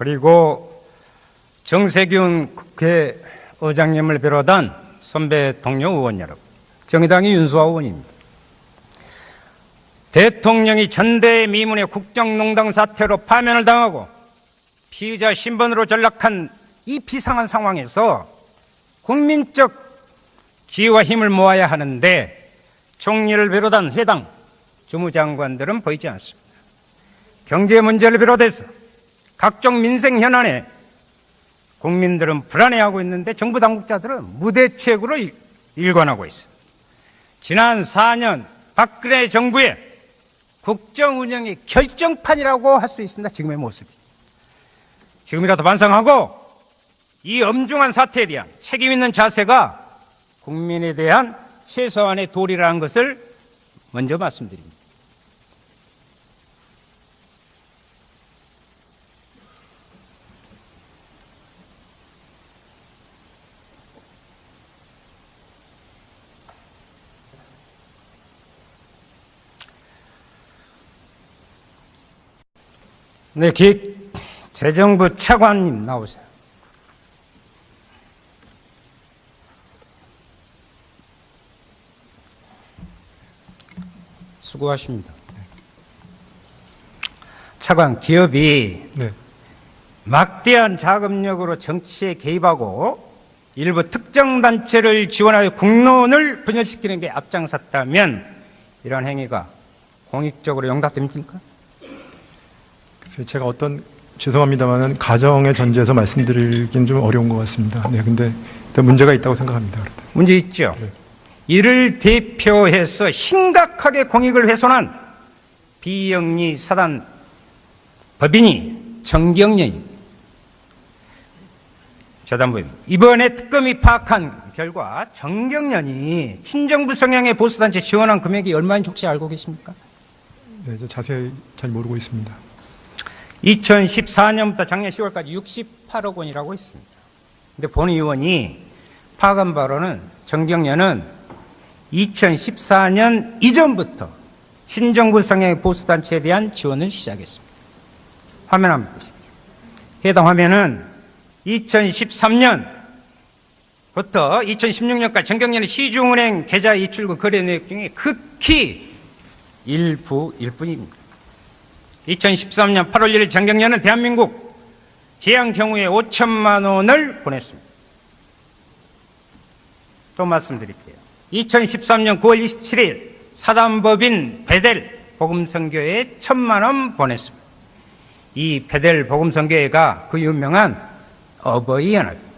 그리고 정세균 국회의장님을 비롯한 선배 동료 의원 여러분, 정의당의 윤수아 의원입니다. 대통령이 전대 미문의 국정농단 사태로 파면을 당하고 피의자 신분으로 전락한 이 비상한 상황에서 국민적 지혜와 힘을 모아야 하는데 총리를 비롯한 해당 주무장관들은 보이지 않습니다. 경제 문제를 비롯해서 각종 민생 현안에 국민들은 불안해하고 있는데 정부 당국자들은 무대책으로 일- 일관하고 있습니다. 지난 4년 박근혜 정부의 국정 운영의 결정판이라고 할 수 있습니다. 지금의 모습이. 지금이라도 반성하고 이 엄중한 사태에 대한 책임 있는 자세가 국민에 대한 최소한의 도리라는 것을 먼저 말씀드립니다. 네, 기획 재정부 차관님 나오세요. 수고하십니다. 차관 기업이 네. 막대한 자금력으로 정치에 개입하고 일부 특정 단체를 지원하여 국론을 분열시키는 게 앞장섰다면 이러한 행위가 공익적으로 용납됩니까? 제가 어떤 죄송합니다만은 가정의 전제에서 말씀드리긴 좀 어려운 것 같습니다. 네, 근데 문제가 있다고 생각합니다. 문제 있죠. 이를 대표해서 심각하게 공익을 훼손한 비영리 사단 법인이 정경련입니다. 재단부입니다. 이번에 특검이 파악한 결과 정경련이 친정부 성향의 보수단체 지원한 금액이 얼마인지 혹시 알고 계십니까? 네, 저 자세히 잘 모르고 있습니다. 2014년부터 작년 10월까지 68억 원이라고 했습니다. 근데 본 의원이 파악한 바로는 정경련은 2014년 이전부터 친정부 성향의 보수단체에 대한 지원을 시작했습니다. 화면 한번 보십시오. 해당 화면은 2013년부터 2016년까지 정경련의 시중은행 계좌 이출금 거래 내역 중에 극히 일부일 뿐입니다. 2013년 8월 1일 정경련은 대한민국 재앙 경우에 5천만 원을 보냈습니다. 또 말씀드릴게요. 2013년 9월 27일 사단법인 베델 복음선교회에 천만 원 보냈습니다. 이 베델 복음선교회가 그 유명한 어버이 연합입니다.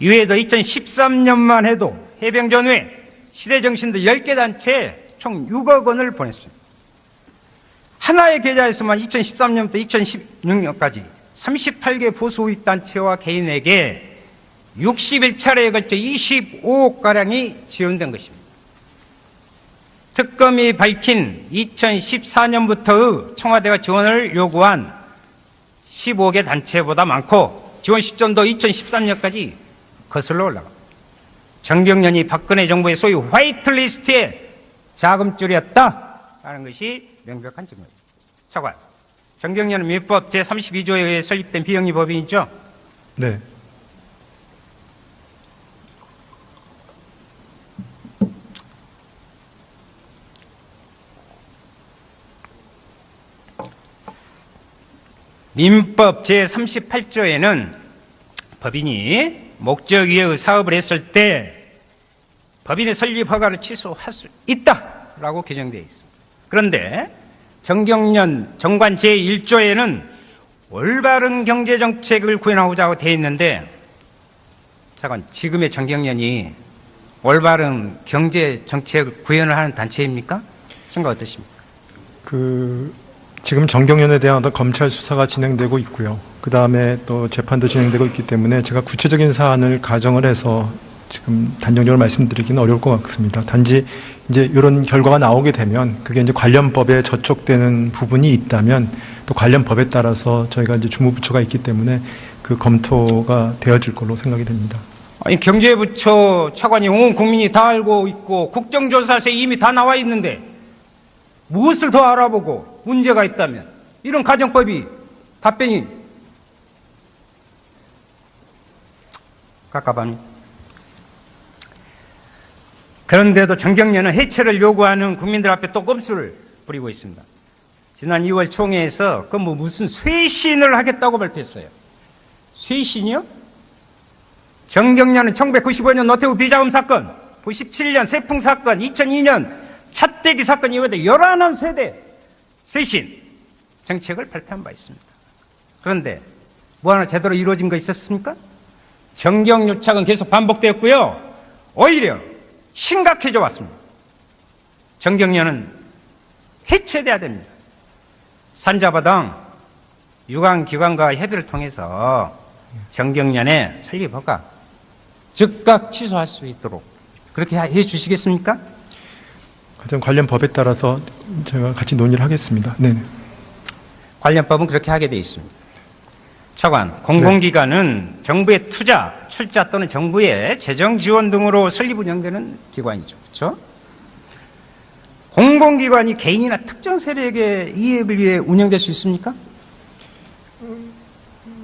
이외에도 2013년만 해도 해병 전후에 시대정신들 10개 단체에 총 6억 원을 보냈습니다. 하나의 계좌에서만 2013년부터 2016년까지 38개 보수우익 단체와 개인에게 61차례에 걸쳐 25억가량이 지원된 것입니다. 특검이 밝힌 2014년부터의 청와대가 지원을 요구한 15개 단체보다 많고 지원 시점도 2013년까지 거슬러 올라갑니다. 정경련이 박근혜 정부의 소위 화이트리스트의 자금줄이었다라는 것이 명백한 증거입니다. 차관. 정경련은 민법 제32조에 의해 설립된 비영리 법인이죠. 네. 민법 제38조에는 법인이 목적 위의 사업을 했을 때 법인의 설립 허가를 취소할 수 있다라고 규정되어 있습니다. 그런데 정경련 정관 제1조에는 올바른 경제 정책을 구현하고자 되어 있는데 잠깐 지금의 정경련이 올바른 경제 정책을 구현을 하는 단체입니까? 생각 어떠십니까? 그 지금 정경련에 대한 어떤 검찰 수사가 진행되고 있고요. 그 다음에 또 재판도 진행되고 있기 때문에 제가 구체적인 사안을 가정을 해서 지금 단정적으로 말씀드리기는 어려울 것 같습니다. 단지 이제 이런 결과가 나오게 되면 그게 이제 관련법에 저촉되는 부분이 있다면 또 관련 법에 따라서 저희가 이제 주무부처가 있기 때문에 그 검토가 되어질 걸로 생각이 됩니다. 아니 경제부처 차관이 온 국민이 다 알고 있고 국정조사서에 이미 다 나와 있는데 무엇을 더 알아보고 문제가 있다면 이런 가정법이 답변이 깝깝합니다. 그런데도 정경련은 해체를 요구하는 국민들 앞에 또 꼼수를 부리고 있습니다. 지난 2월 총회에서 그 뭐 무슨 쇄신을 하겠다고 발표했어요. 쇄신이요? 정경련은 1995년 노태우 비자금 사건, 97년 세풍 사건, 2002년 차떼기 사건 이외에도 11세대 쇄신 정책을 발표한 바 있습니다. 그런데 뭐 하나 제대로 이루어진 거 있었습니까? 정경유착은 계속 반복되었고요. 오히려 심각해져 왔습니다. 정경련은 해체돼야 됩니다. 산자바당 유관기관과 협의를 통해서 정경련의 설립허가 즉각 취소할 수 있도록 그렇게 해 주시겠습니까? 하여튼 관련 법에 따라서 제가 같이 논의를 하겠습니다. 네. 관련법은 그렇게 하게 되어 있습니다. 차관, 공공기관은 정부의 투자, 출자 또는 정부의 재정 지원 등으로 설립 운영되는 기관이죠. 그렇죠? 공공기관이 개인이나 특정 세력의 이익을 위해 운영될 수 있습니까?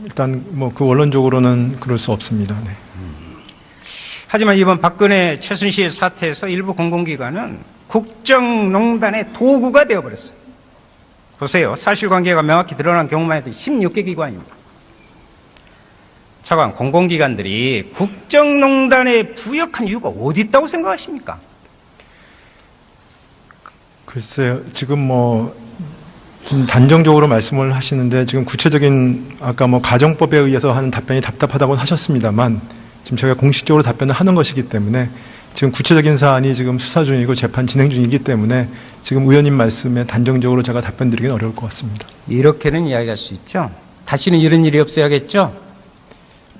일단 뭐 그 원론적으로는 그럴 수 없습니다. 네. 하지만 이번 박근혜 최순실 사태에서 일부 공공기관은 국정농단의 도구가 되어버렸어요. 보세요. 사실관계가 명확히 드러난 경우만 해도 16개 기관입니다. 차관, 공공기관들이 국정농단에 부역한 이유가 어디 있다고 생각하십니까? 글쎄요. 지금 뭐 지금 단정적으로 말씀을 하시는데 지금 구체적인 아까 뭐 가정법에 의해서 하는 답변이 답답하다고 하셨습니다만 지금 제가 공식적으로 답변을 하는 것이기 때문에 지금 구체적인 사안이 지금 수사 중이고 재판 진행 중이기 때문에 지금 의원님 말씀에 단정적으로 제가 답변 드리기는 어려울 것 같습니다. 이렇게는 이야기할 수 있죠. 다시는 이런 일이 없어야겠죠.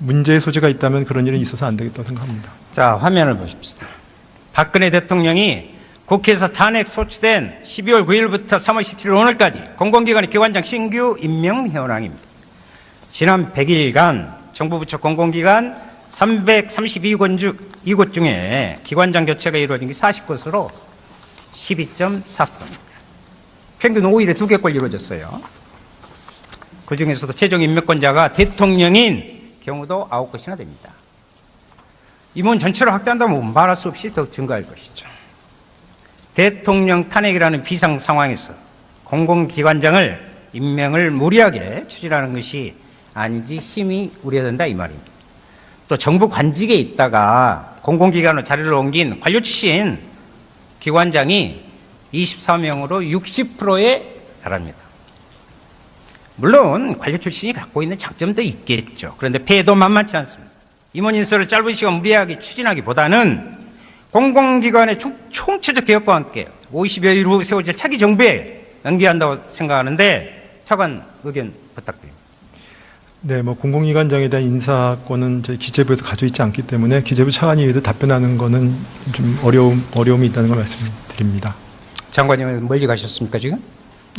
문제의 소지가 있다면 그런 일은 있어서 안 되겠다고 생각합니다. 자, 화면을 보십시다. 박근혜 대통령이 국회에서 탄핵 소추된 12월 9일부터 3월 17일 오늘까지 공공기관의 기관장 신규 임명 현황입니다. 지난 100일간 정부 부처 공공기관 332곳 중, 이곳 중에 기관장 교체가 이루어진 게 40곳으로 12.4%입니다. 평균 5일에 2개꼴 이루어졌어요. 그 중에서도 최종 임명권자가 대통령인 경우도 9곳이나 됩니다. 임원 전체를 확대한다면 말할 수 없이 더 증가할 것이죠. 대통령 탄핵이라는 비상 상황에서 공공기관장을 임명을 무리하게 추진하는 것이 아닌지 심히 우려된다 이 말입니다. 또 정부 관직에 있다가 공공기관으로 자리를 옮긴 관료 출신 기관장이 24명으로 60%에 달합니다. 물론 관료 출신이 갖고 있는 장점도 있겠죠. 그런데 폐해도 만만치 않습니다. 임원 인사를 짧은 시간 무리하게 추진하기보다는 공공기관의 총- 총체적 개혁과 함께 50여일 후 세워질 차기 정부에 연기한다고 생각하는데 차관 의견 부탁드립니다. 네, 뭐 공공기관장에 대한 인사권은 저희 기재부에서 가지고 있지 않기 때문에 기재부 차관이 답변하는 거는 좀 어려움 어려움이 있다는 걸 말씀드립니다. 장관님 멀리 가셨습니까 지금?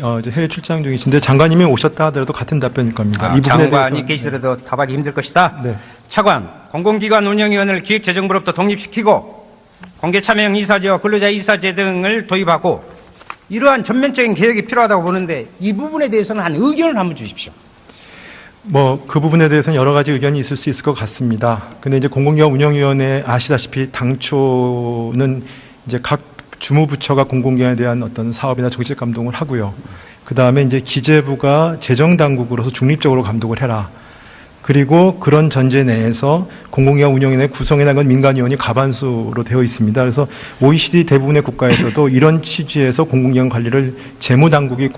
어, 이제 해외 출장 중이신데 장관님이 오셨다 하더라도 같은 답변일 겁니다. 아, 이 부분에 장관이 대해서 계시더라도 답하기 힘들 것이다. 네. 차관, 공공기관 운영위원회를 기획재정부로부터 독립시키고 공개 참여형 이사제와 근로자 이사제 등을 도입하고 이러한 전면적인 개혁이 필요하다고 보는데 이 부분에 대해서는 한 의견을 한번 주십시오. 뭐 그 부분에 대해서는 여러 가지 의견이 있을 수 있을 것 같습니다. 근데 이제 공공기관 운영위원회 아시다시피 당초는 이제 각 주무부처가 공공기관에 대한 어떤 사업이나 정책 감독을 하고요. 그 다음에 이제 기재부가 재정당국으로서 중립적으로 감독을 해라. 그리고 그런 전제 내에서 공공기관 운영위원회 구성해나간 건 민간위원이 과반수로 되어 있습니다. 그래서 OECD 대부분의 국가에서도 이런 취지에서 공공기관 관리를 재무당국이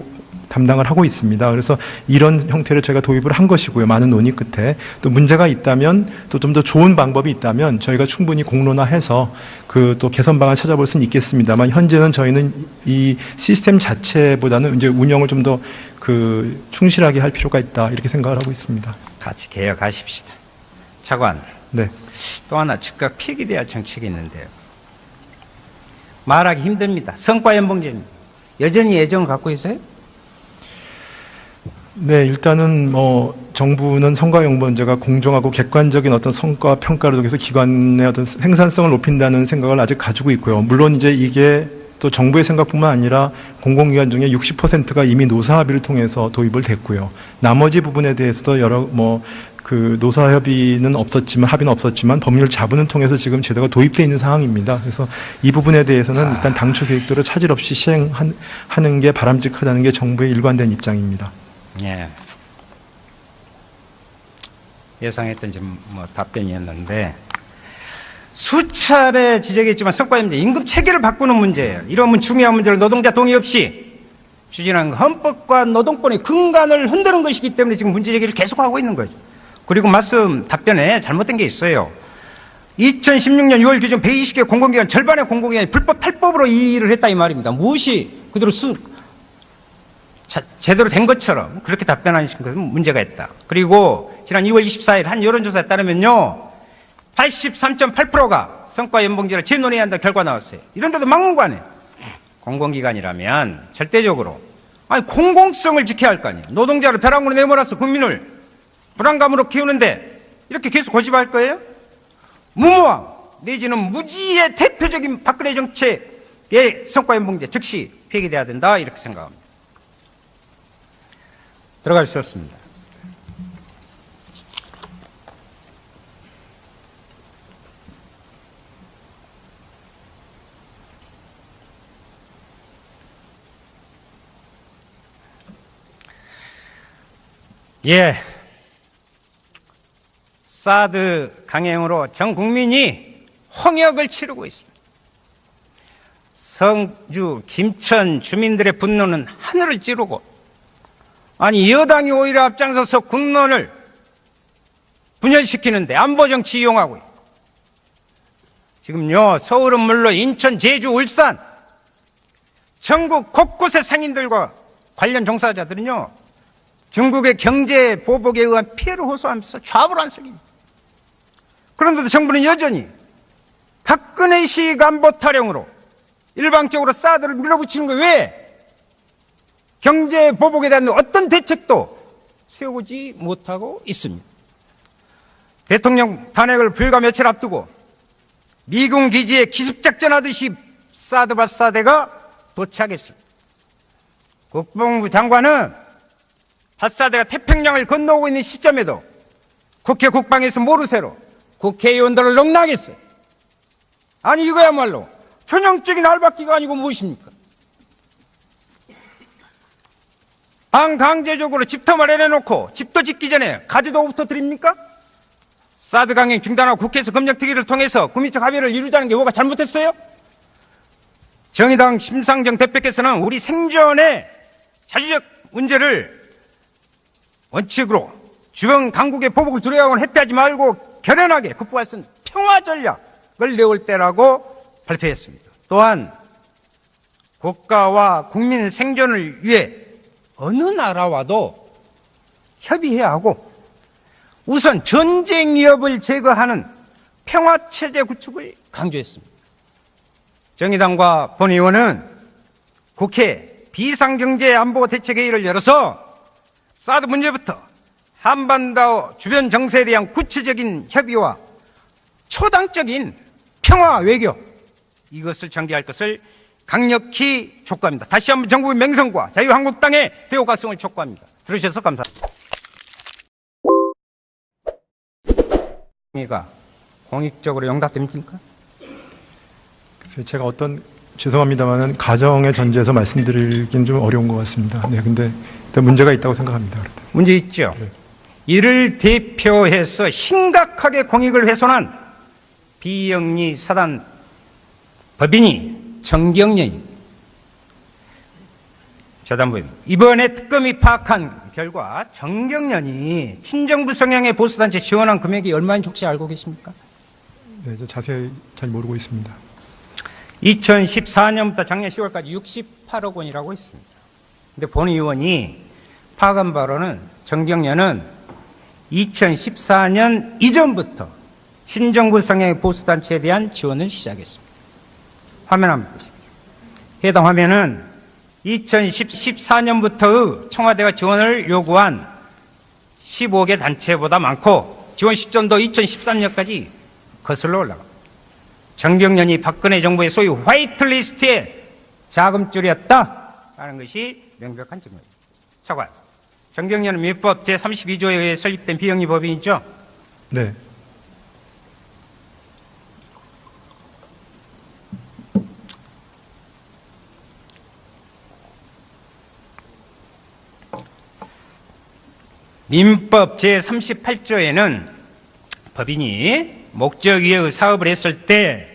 담당을 하고 있습니다. 그래서 이런 형태를 저희가 도입을 한 것이고요. 많은 논의 끝에 또 문제가 있다면 또 좀 더 좋은 방법이 있다면 저희가 충분히 공론화해서 그 또 개선 방안 찾아볼 수는 있겠습니다만 현재는 저희는 이 시스템 자체보다는 이제 운영을 좀 더 그 충실하게 할 필요가 있다 이렇게 생각을 하고 있습니다. 같이 개혁하십시다. 차관, 네. 또 하나 즉각 폐기돼야 정책이 있는데요. 말하기 힘듭니다. 성과 연봉제입니다. 여전히 애정을 갖고 있어요? 네, 일단은 뭐 정부는 성과연봉제가 공정하고 객관적인 어떤 성과 평가를 통해서 기관의 어떤 생산성을 높인다는 생각을 아직 가지고 있고요. 물론 이제 이게 또 정부의 생각뿐만 아니라 공공기관 중에 60%가 이미 노사합의를 통해서 도입을 됐고요. 나머지 부분에 대해서도 여러 뭐 그 노사협의는 없었지만 합의는 없었지만 법률 자문을 통해서 지금 제도가 도입돼 있는 상황입니다. 그래서 이 부분에 대해서는 일단 당초 계획대로 차질 없이 시행하는 게 바람직하다는 게 정부의 일관된 입장입니다. 예. 예상했던 좀뭐 답변이었는데 수차례 지적했지만 성과입니다. 임금 체계를 바꾸는 문제예요. 이러면 중요한 문제를 노동자 동의 없이 추진한 헌법과 노동권의 근간을 흔드는 것이기 때문에 지금 문제 제기를 계속하고 있는 거죠. 그리고 말씀 답변에 잘못된 게 있어요. 2016년 6월 기준 120개 공공기관 절반의 공공기관이 불법 탈법으로 이 일을 했다 이 말입니다. 무엇이 그대로 수, 자, 제대로 된 것처럼 그렇게 답변하신 것은 문제가 있다. 그리고 지난 2월 24일 한 여론조사에 따르면요. 83.8%가 성과 연봉제를 재논의한다 결과 나왔어요. 이런데도 막무가내. 공공기관이라면 절대적으로 아니 공공성을 지켜야 할 거 아니에요. 노동자를 벼랑으로 내몰아서 국민을 불안감으로 키우는데 이렇게 계속 고집할 거예요? 무모함 내지는 무지의 대표적인 박근혜 정책의 성과 연봉제 즉시 폐기돼야 된다 이렇게 생각합니다. 들어갈 수 없습니다. 예. 사드 강행으로 전 국민이 홍역을 치르고 있습니다. 성주, 김천 주민들의 분노는 하늘을 찌르고 아니 여당이 오히려 앞장서서 국론을 분열시키는데 안보 정치 이용하고 지금요 서울은 물론 인천, 제주, 울산 전국 곳곳의 상인들과 관련 종사자들은요 중국의 경제 보복에 의한 피해를 호소하면서 좌불안석입니다. 그런데도 정부는 여전히 박근혜식 안보 타령으로 일방적으로 사드를 밀어붙이는 거예요. 왜? 경제 보복에 대한 어떤 대책도 세우지 못하고 있습니다. 대통령 탄핵을 불과 며칠 앞두고 미군 기지에 기습작전하듯이 사드 바사대가 도착했습니다. 국방부 장관은 바사대가 태평양을 건너오고 있는 시점에도 국회 국방에서 모르쇠로 국회의원들을 농락했어요. 아니 이거야말로 전형적인 알박기가 아니고 무엇입니까? 반강제적으로 집터 마련해놓고 집도 짓기 전에 가지도부터 드립니까? 사드 강행 중단하고 국회에서 검역특위를 통해서 국민적 합의를 이루자는 게 뭐가 잘못했어요? 정의당 심상정 대표께서는 우리 생존의 자주적 문제를 원칙으로 주변 강국의 보복을 두려워하고는 회피하지 말고 결연하게 극복할 수 있는 평화 전략을 내올 때라고 발표했습니다. 또한 국가와 국민 생존을 위해 어느 나라와도 협의해야 하고 우선 전쟁 위협을 제거하는 평화 체제 구축을 강조했습니다. 정의당과 본 의원은 국회 비상경제안보대책회의를 열어서 사드 문제부터 한반도 주변 정세에 대한 구체적인 협의와 초당적인 평화 외교 이것을 전개할 것을 강력히 촉구합니다. 다시 한번 정부의 맹성과 자유한국당의 대우가성을 촉구합니다. 들으셔서 감사합니다. 가 공익적으로 용답됩니까? 그래서 제가 어떤 죄송합니다만은 가정의 전제에서 말씀드리긴 좀 어려운 것 같습니다. 네, 근데 일단 문제가 있다고 생각합니다. 그래도. 문제 있죠. 이를 대표해서 심각하게 공익을 훼손한 비영리 사단 법인이 정경련입니다. 재단부입니다. 이번에 특검이 파악한 결과 정경련이 친정부 성향의 보수단체 지원한 금액이 얼마인지 혹시 알고 계십니까? 네, 저 자세히 잘 모르고 있습니다. 2014년부터 작년 10월까지 68억 원이라고 했습니다. 근데 본 의원이 파악한 바로는 정경련은 2014년 이전부터 친정부 성향의 보수단체에 대한 지원을 시작했습니다. 화면 한번 보십시오. 해당 화면은 2014년부터 청와대가 지원을 요구한 15개 단체보다 많고 지원 시점도 2013년까지 거슬러 올라갑니다. 정경련이 박근혜 정부의 소위 화이트리스트에 자금줄이었다라는 것이 명백한 증거입니다. 차관. 정경련은 민법 제32조에 의해 설립된 비영리 법인이죠. 네. 민법 제38조에는 법인이 목적 위의 사업을 했을 때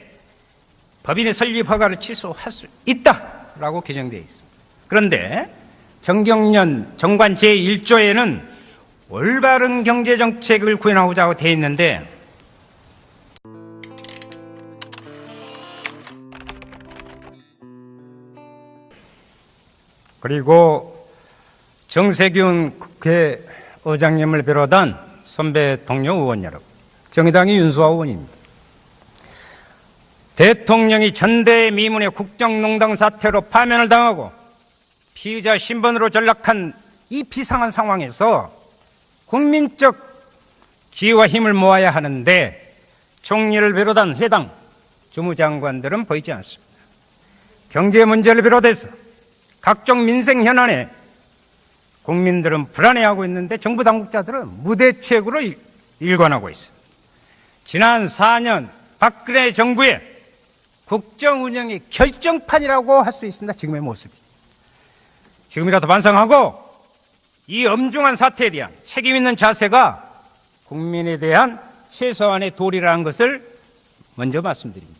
법인의 설립 허가를 취소할 수 있다라고 규정되어 있습니다. 그런데 정경련 정관 제1조에는 올바른 경제 정책을 구현하고자 하고 되어 있는데 그리고 정세균 국회 의장님을 비롯한 선배 동료 의원 여러분, 정의당의 윤수아 의원입니다. 대통령이 전대 미문의 국정농단 사태로 파면을 당하고 피의자 신분으로 전락한 이 비상한 상황에서 국민적 지혜와 힘을 모아야 하는데 총리를 비롯한 회당 주무장관들은 보이지 않습니다. 경제 문제를 비롯해서 각종 민생 현안에 국민들은 불안해하고 있는데 정부 당국자들은 무대책으로 일- 일관하고 있습니다. 지난 4년 박근혜 정부의 국정 운영의 결정판이라고 할 수 있습니다. 지금의 모습이. 지금이라도 반성하고 이 엄중한 사태에 대한 책임 있는 자세가 국민에 대한 최소한의 도리라는 것을 먼저 말씀드립니다.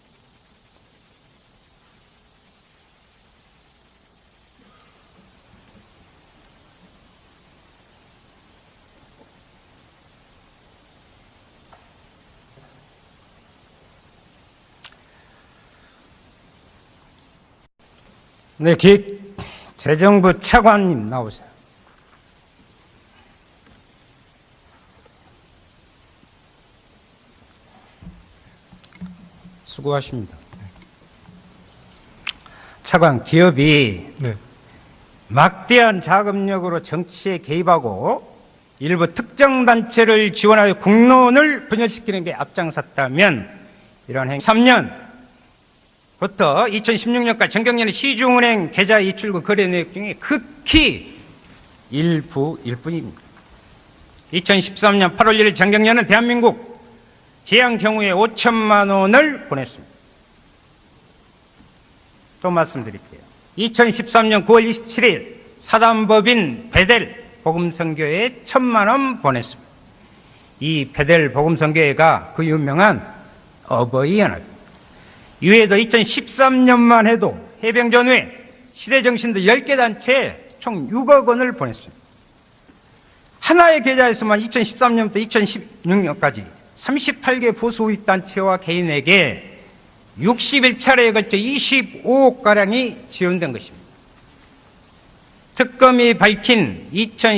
네, 기, 재정부 차관님 나오세요. 수고하십니다. 차관, 기업이 네. 막대한 자금력으로 정치에 개입하고 일부 특정 단체를 지원하여 국론을 분열시키는 게 앞장섰다면 이런 행 3년 부터 2016년까지 정경련의 시중은행 계좌 이출구 거래 내역 중에 극히 일부일 뿐입니다. 2013년 8월 1일 정경련은 대한민국 재앙 경우에 5천만 원을 보냈습니다. 또 말씀드릴게요. 2013년 9월 27일 사단법인 베델 복음선교회에 천만 원 보냈습니다. 이 베델 복음선교회가 그 유명한 어버이 연합 이외에도 2013년만 해도 해병 전후에 시대정신들 10개 단체에 총 6억 원을 보냈습니다. 하나의 계좌에서만 2013년부터 2016년까지 38개 보수우익 단체와 개인에게 61차례에 걸쳐 25억가량이 지원된 것입니다. 특검이 밝힌 2000